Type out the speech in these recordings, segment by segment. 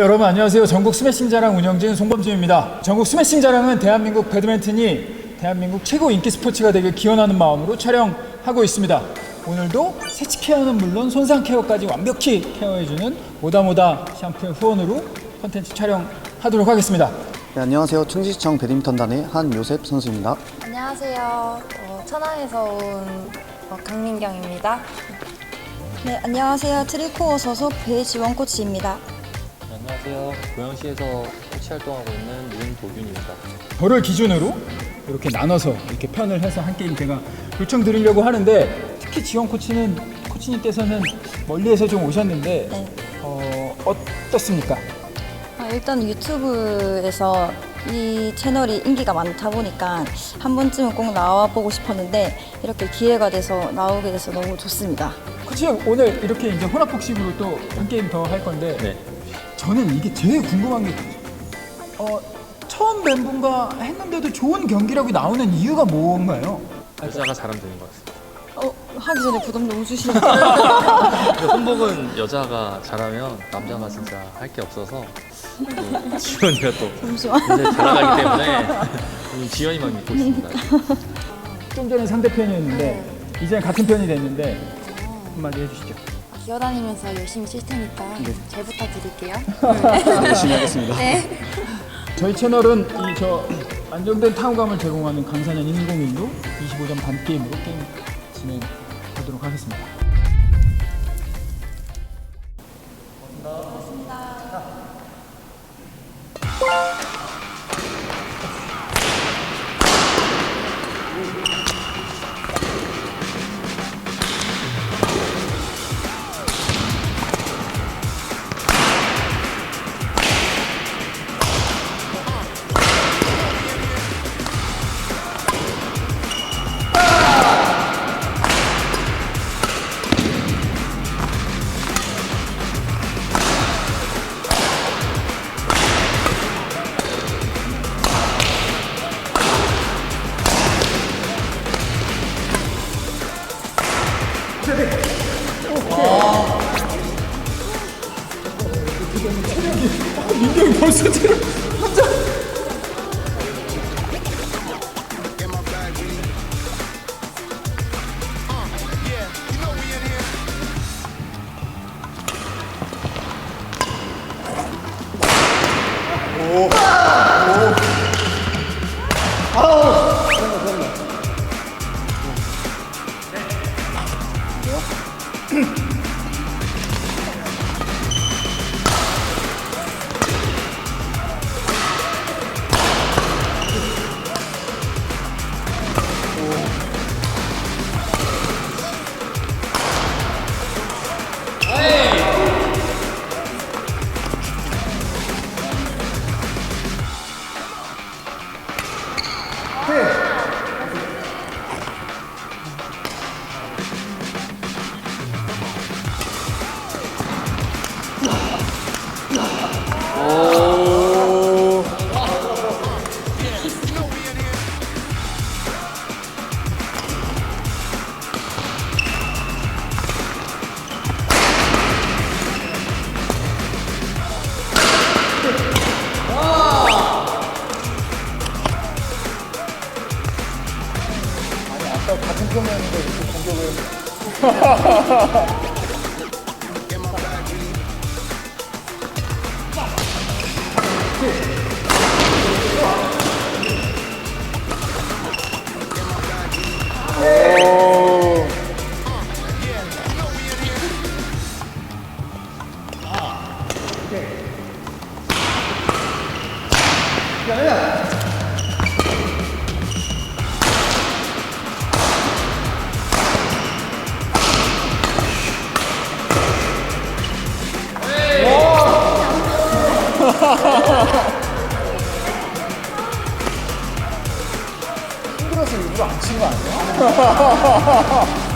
네 여러분 안녕하세요. 전국 스매싱 자랑 운영진 송범준입니다. 전국 스매싱 자랑은 대한민국 배드민턴이 대한민국 최고 인기 스포츠가 되길 기원하는 마음으로 촬영하고 있습니다. 오늘도 세치 케어는 물론 손상 케어까지 완벽히 케어해주는 모다모다 샴푸의 후원으로 컨텐츠 촬영하도록 하겠습니다. 네, 안녕하세요. 충지시청 배드민턴단의 한요셉 선수입니다. 안녕하세요. 어, 천안에서 온 어, 강민경입니다. 네, 안녕하세요. 트리코어 소속 배지원 코치입니다. 안녕하세요. 고양시에서 코치 활동하고 있는 윤도균입니다. 저를 기준으로 이렇게 나눠서 이렇게 편을 해서 한 게임 제가 요청드리려고 하는데 특히 지원 코치는 코치님께서는 멀리에서 좀 오셨는데 네. 어, 어떻습니까? 아, 일단 유튜브에서 이 채널이 인기가 많다 보니까 한 번쯤은 꼭 나와 보고 싶었는데 이렇게 기회가 돼서 나오게 돼서 너무 좋습니다. 코치 오늘 이렇게 이제 혼합복식으로 또 한 게임 더 할 건데 네. 저는 이게 제일 궁금한 게 어, 처음 멤버가 했는데도 좋은 경기력이 나오는 이유가 뭔가요? 여자가 잘하면 되는 것 같습니다. 어, 하기 전에 부담 너무 주시는데 근데 혼복은 여자가 잘하면 남자가 진짜 할 게 없어서 또 지원이가 또 잠시만. 굉장히 잘 나가기 때문에 이 지원이만 믿고 있습니다. 좀 전에 상대편이었는데 이제는 같은 편이 됐는데 한마디 해주시죠. 기어다니면서 열심히 칠 테니까 잘 부탁드릴게요. 열심히 하겠습니다. 저희 채널은 이 저 안정된 타구감을 제공하는 강사년 101로 25점 반 게임으로 게임 진행하도록 하겠습니다. 같은 편이었는데 이렇게 공격을 힘들어서 일부러 안 친 거 아니야?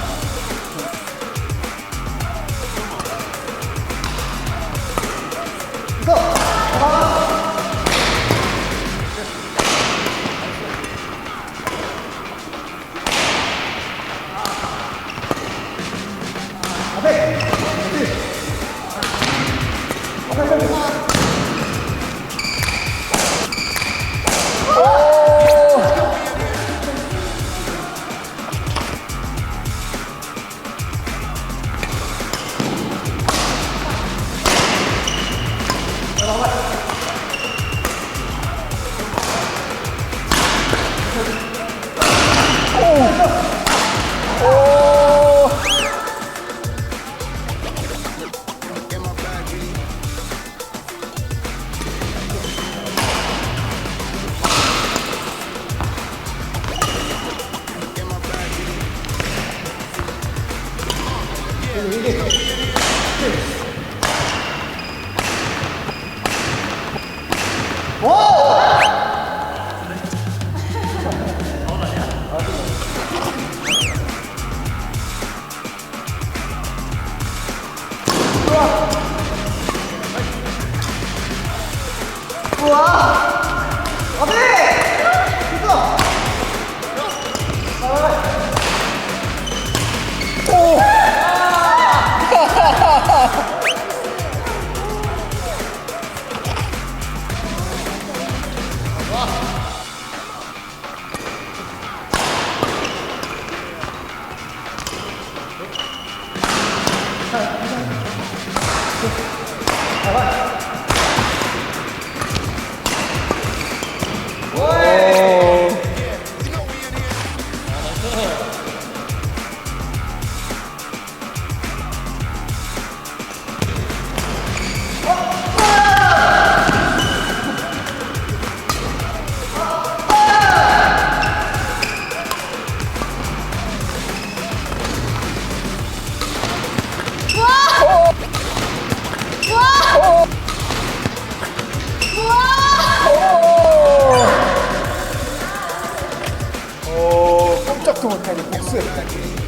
오, 꼼짝도 못하게 복수했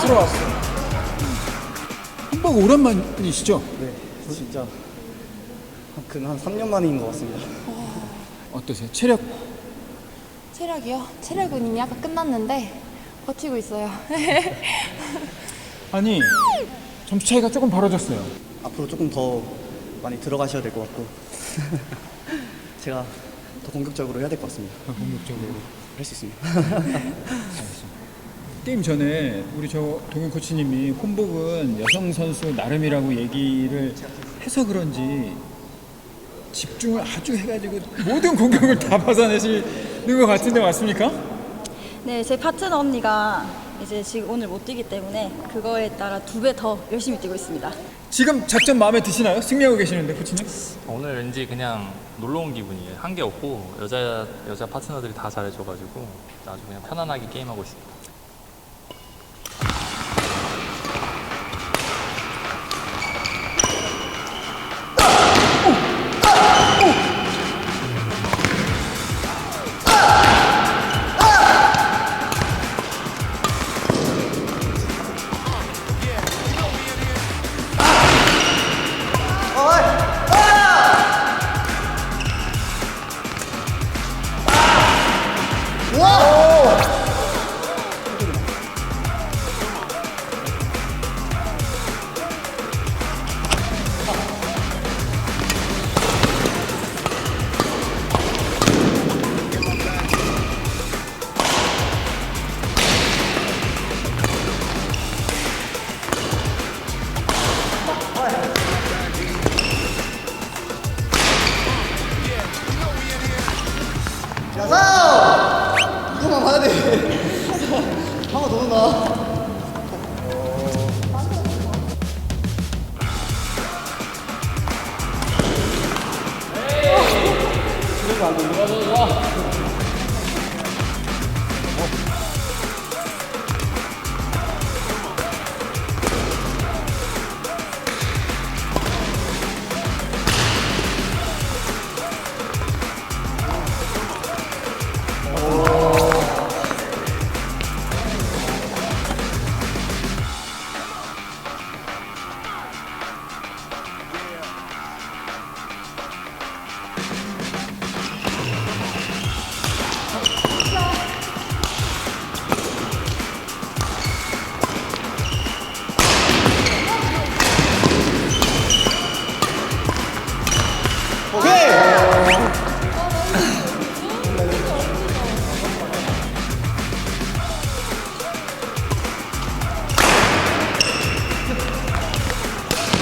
들어왔어. 한박 오랜만이시죠? 네, 진짜 그한 3년 만인 것 같습니다. 어떠세요? 체력 체력이요? 체력은 이미 아까 끝났는데 버티고 있어요. 아니 점수 차이가 조금 벌어졌어요. 앞으로 조금 더 많이 들어가셔야 될 것 같고 제가 더 공격적으로 해야 될 것 같습니다. 공격적으로. 할 수 있습니다. 게임 전에 우리 저 동현 코치님이 혼복은 여성 선수 나름이라고 얘기를 해서 그런지 집중을 아주 해가지고 모든 공격을 다 받아내시는 것 같은데 맞습니까? 네, 제 파트너 언니가 이제 지금 오늘 못 뛰기 때문에 그거에 따라 두 배 더 열심히 뛰고 있습니다. 지금 작전 마음에 드시나요? 승리하고 계시는데 코치님? 오늘 왠지 그냥 놀러 온 기분이에요. 한 게 없고 여자 여자 파트너들이 다 잘해줘가지고 아주 그냥 편안하게 게임하고 있습니다.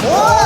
와!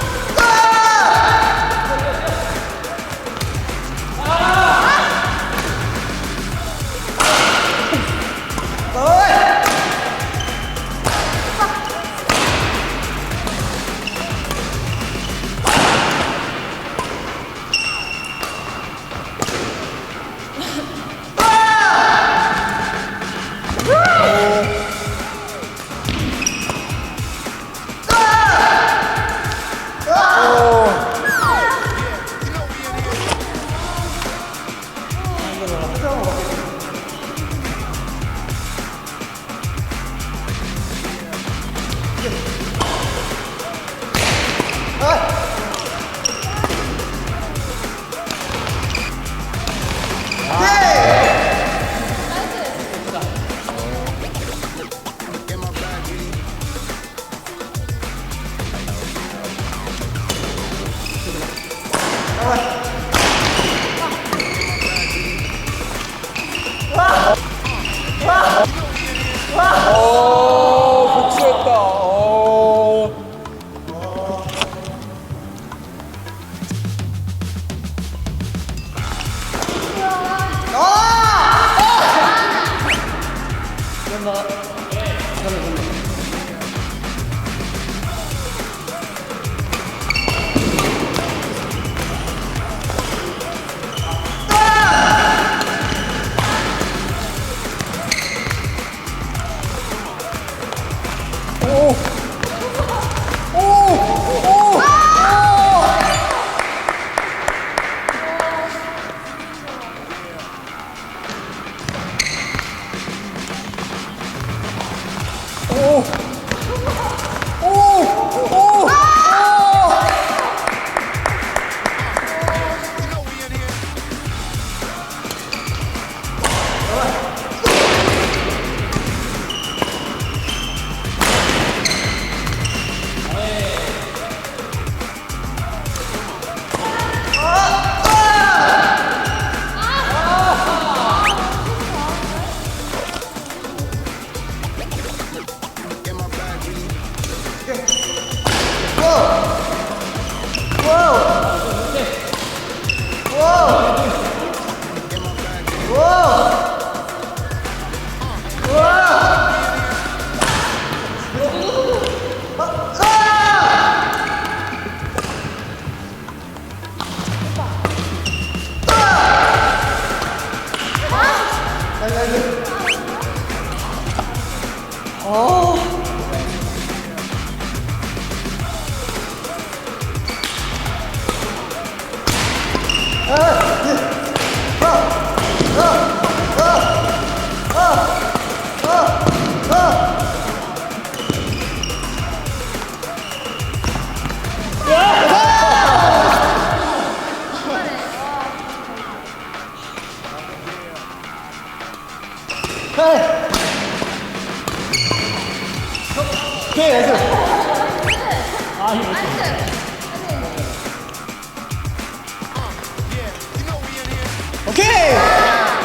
어,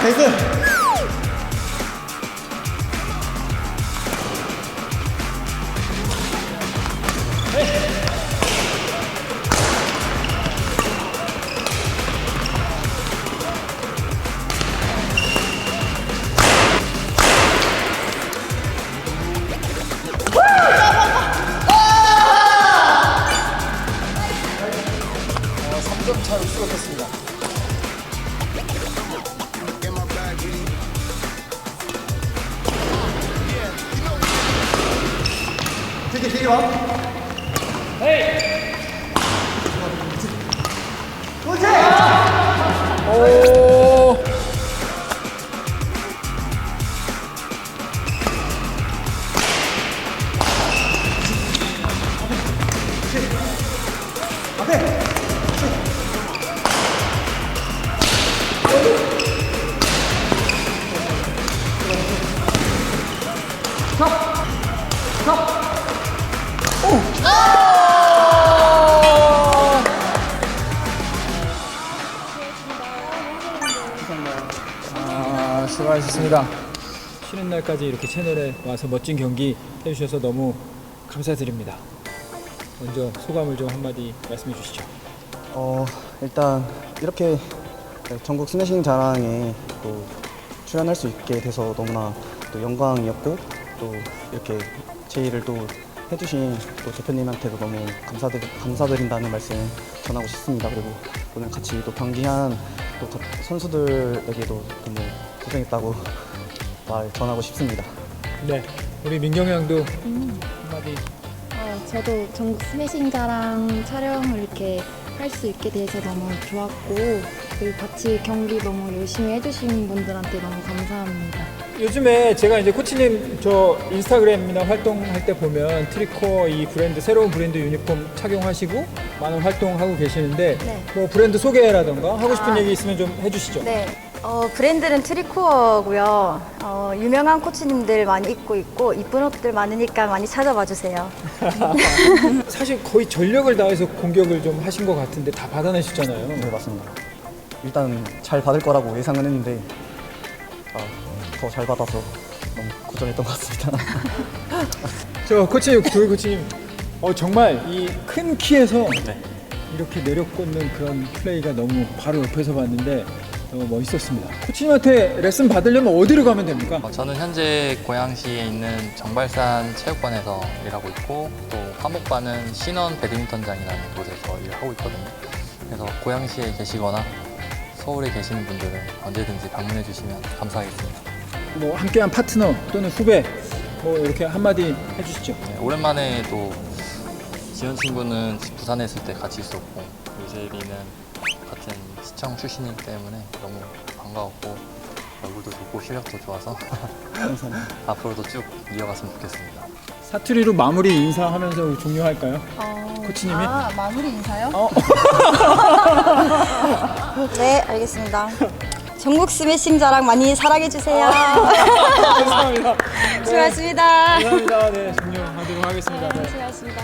나이스! 되게 되게 와. 오. 수고하셨습니다. 쉬는 날까지 이렇게 채널에 와서 멋진 경기 해주셔서 너무 감사드립니다. 먼저 소감을 좀 한마디 말씀해 주시죠. 어, 일단 이렇게 전국 스매싱 자랑에 또 출연할 수 있게 돼서 너무나 또 영광이었고 또 이렇게 제의를 또 해주신 또 대표님한테도 너무 감사드, 감사드린다는 말씀 전하고 싶습니다. 그리고 오늘 같이 또 경기한 또 가- 선수들에게도 너무 고생했다고 말 전하고 싶습니다. 네, 우리 민경 양도 한마디. 어, 저도 전국 스매싱 자랑 촬영을 이렇게 할 수 있게 돼서 너무 좋았고 그리고 같이 경기 너무 열심히 해주신 분들한테 너무 감사합니다. 요즘에 제가 이제 코치님 저 인스타그램이나 활동할 때 보면 트리코어 이 브랜드 새로운 브랜드 유니폼 착용하시고 많은 활동하고 계시는데 네. 뭐 브랜드 소개라던가 하고 싶은 아. 얘기 있으면 좀 해주시죠. 네. 어, 브랜드는 트리코어고요. 어, 유명한 코치님들 많이 입고 있고 이쁜 옷들 많으니까 많이 찾아봐 주세요. 사실 거의 전력을 다해서 공격을 좀 하신 것 같은데 다 받아내셨잖아요. 네 맞습니다. 일단 잘 받을 거라고 예상은 했는데 아, 더 잘 받아서 너무 고전했던 것 같습니다. 저 코치님, 조이 코치님, 어, 정말 이 큰 키에서 네. 이렇게 내려꽂는 그런 플레이가 너무 바로 옆에서 봤는데 너무 멋있었습니다. 코치님한테 레슨 받으려면 어디로 가면 됩니까? 어, 저는 현재 고양시에 있는 정발산 체육관에서 일하고 있고 또 화목반은 신원 배드민턴장이라는 곳에서 일하고 있거든요. 그래서 고양시에 계시거나 서울에 계시는 분들은 언제든지 방문해 주시면 감사하겠습니다. 뭐 함께한 파트너 또는 후배 뭐 이렇게 한마디 해주시죠. 네, 오랜만에 또 지현 친구는 부산에 있을 때 같이 있었고 유재리는 같은 시청 출신이기 때문에 너무 반가웠고 얼굴도 좋고 실력도 좋아서 감사합니다. 앞으로도 쭉 이어갔으면 좋겠습니다. 사투리로 마무리 인사하면서 종료할까요? 코치님이? 아, 마무리 인사요? 어. 네, 알겠습니다. 전국 스매싱 자랑 많이 사랑해 주세요. 감사합니다. 수고하셨습니다. 감사합니다. 네, 종료하도록 하겠습니다. 네. 수고하셨습니다.